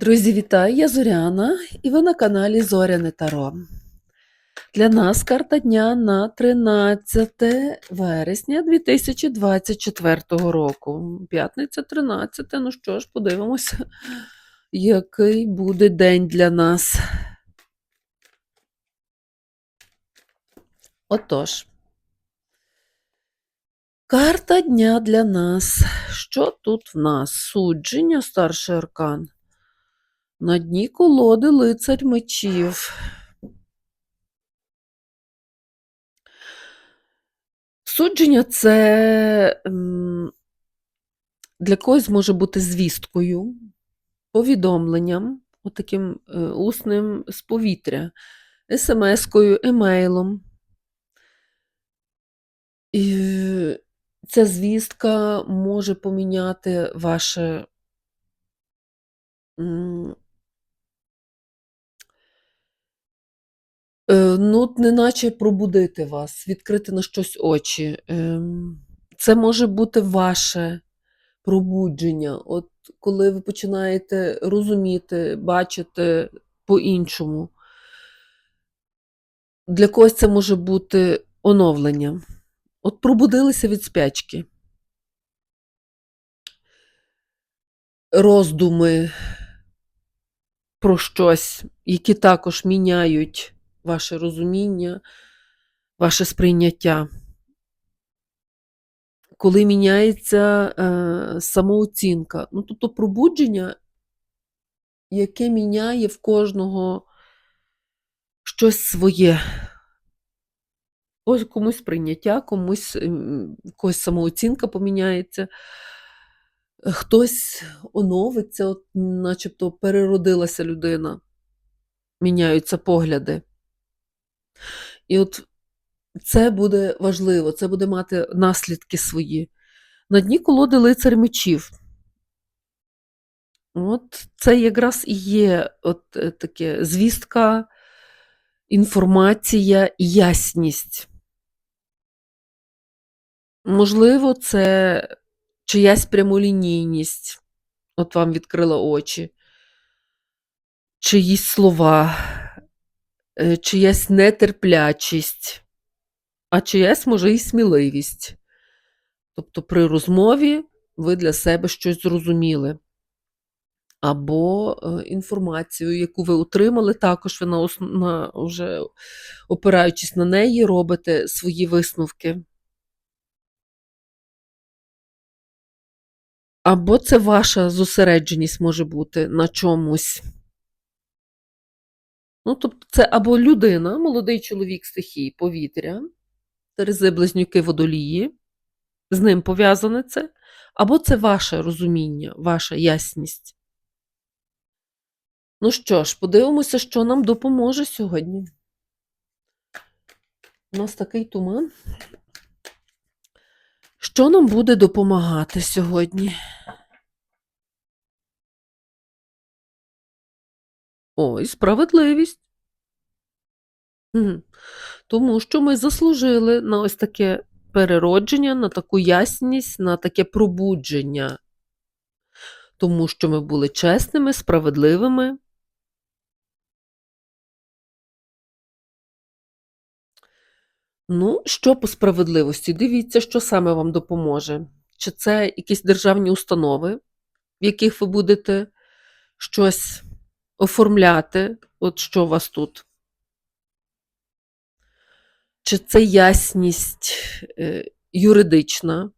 Друзі, вітаю! Я Зоряна, і ви на каналі Зоряне Таро. Для нас карта дня на 13 вересня 2024 року. П'ятниця 13. Ну що ж, подивимося, який буде день для нас. Отож, карта дня для нас. Що тут в нас? Судження, старший аркан. На дні колоди лицар мечів. Судження це для когось може бути звісткою, повідомленням, отаким е, усним з повітря, смс-кою, емейлом. І ця звістка може поміняти ваше м, Е, ну, неначе пробудити вас, відкрити на щось очі. Ем, Це може бути ваше пробудження. От коли ви починаєте розуміти, бачити по-іншому. Для когось це може бути оновлення. От пробудилися від спячки. Роздуми про щось, які також міняють ваше розуміння, ваше сприйняття. Коли міняється е, самооцінка, ну, тобто пробудження, яке міняє в кожного щось своє. Ось комусь сприйняття, комусь когось самооцінка поміняється, хтось оновиться, от, начебто переродилася людина, міняються погляди. І от це буде важливо, це буде мати наслідки свої. На дні колоди лицар мечів. От це якраз і є от е, таке звістка, інформація і ясність. Можливо, це чиясь прямолінійність, от вам відкрила очі, чиїсь слова, чиясь нетерплячість, а чиясь, може, і сміливість. Тобто при розмові ви для себе щось зрозуміли. Або е, інформацію, яку ви отримали, також ви на, на, вже опираючись на неї, робите свої висновки. Або це ваша зосередженість може бути на чомусь. Ну, тобто, це або людина, молодий чоловік стихії повітря, Терези близнюки водолії, з ним пов'язане це, або це ваше розуміння, ваша ясність. Ну що ж, подивимося, що нам допоможе сьогодні. У нас такий туман. Що нам буде допомагати сьогодні? Ой, справедливість. Тому що ми заслужили на ось таке переродження, на таку ясність, на таке пробудження. Тому що ми були чесними, справедливими. Ну, що по справедливості? Дивіться, що саме вам допоможе. Чи це якісь державні установи, в яких ви будете щось оформляти, от що у вас тут? Чи це ясність е, юридична?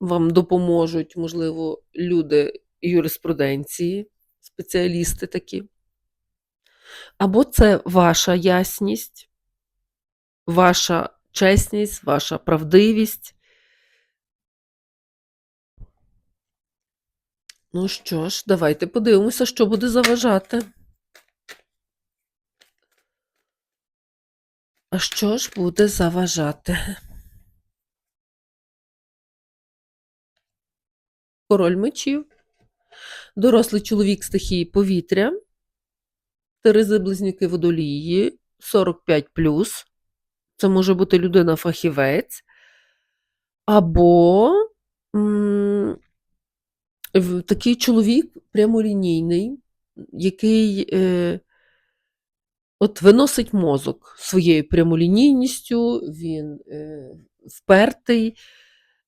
Вам допоможуть, можливо, люди юриспруденції, спеціалісти такі? Або це ваша ясність, ваша чесність, ваша правдивість. Ну що ж, давайте подивимося, що буде заважати. А що ж буде заважати? Король мечів, дорослий чоловік стихії повітря, Терези близнюки водолії, 45 Це може бути людина-фахівець, або такий чоловік прямолінійний, який е, от виносить мозок своєю прямолінійністю, він е, впертий,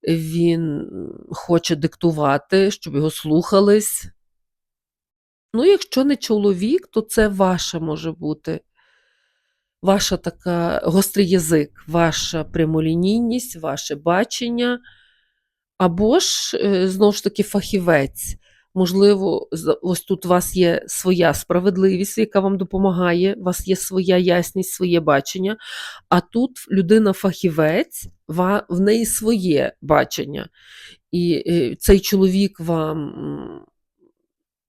він хоче диктувати, щоб його слухались. Ну, якщо не чоловік, то це ваша може бути. Ваша така гострий язик, ваша прямолінійність, ваше бачення, або ж, е, знову ж таки, фахівець. Можливо, ось тут у вас є своя справедливість, яка вам допомагає, у вас є своя ясність, своє бачення, а тут людина-фахівець, в неї своє бачення. І е, цей чоловік вам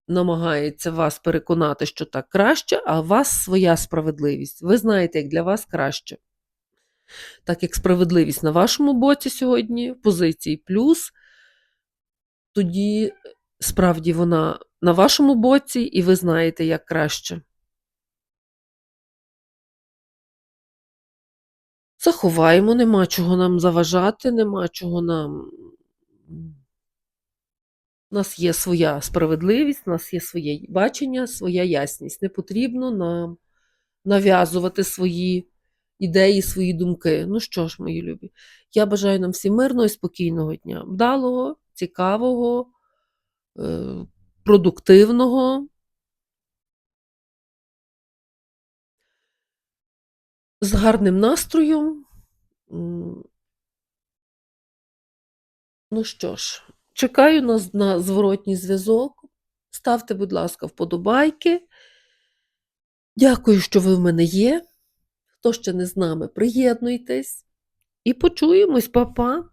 намагається вас переконати, що так краще, а у вас своя справедливість. Ви знаєте, як для вас краще. Так як справедливість на вашому боці сьогодні, позиції плюс, тоді е, справді вона на вашому боці, і ви знаєте, як краще. Заховаємо, нема чого нам заважати, нема чого нам. У нас є своя справедливість, у нас є своє бачення, своя ясність. Не потрібно нам нав'язувати свої ідеї, свої думки. Ну що ж, мої любі, я бажаю нам всім мирного і спокійного дня, вдалого, цікавого, е, продуктивного. З гарним настроєм. Ну що ж, чекаю на, з- на зворотній зв'язок. Ставте, будь ласка, вподобайки. Дякую, що ви в мене є. Хто ще не з нами, приєднуйтесь. І почуємось, па-па.